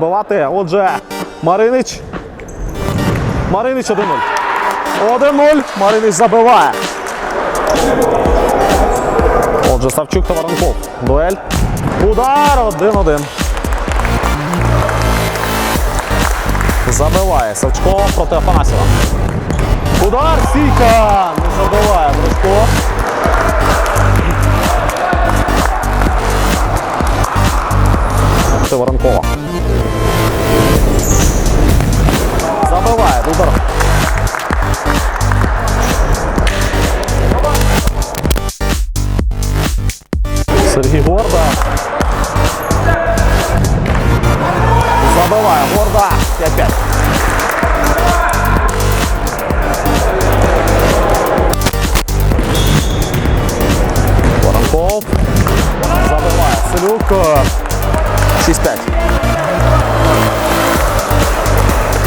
Бивати. Отже, Маринич. Маринич 1-0. 1-0. Маринич забиває. Отже, Савчук та Воронков. Дуель. Удар 1-1. Забиває Савчко проти Афанасьєва. Удар Сійка! Не забиває. Проти Воронкова. Сергій Горда. Забиває Горда. 5-5. Воронков. Забиває Селюк. 6-5.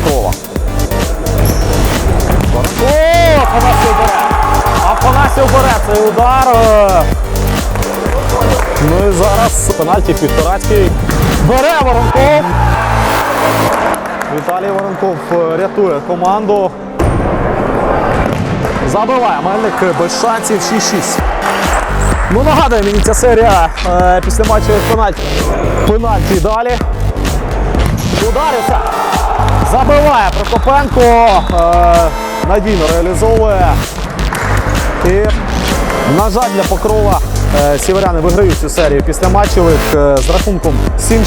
Кова. Воронков! Афанасів бере. Афанасів бере цей удар. Ну і зараз пенальті Півторацький. Бере Воронков. Віталій Воронков е, рятує команду. Забиває Мельник без шансів 6-6. Ну, нагадує мені ця серія е, після матчу пенальті. Пенальті далі. Ударився. Забиває Прокопенко. Е, надійно реалізовує. І, на жаль, для покрова е, сіверяни виграють цю серію після матчевих е, з рахунком 7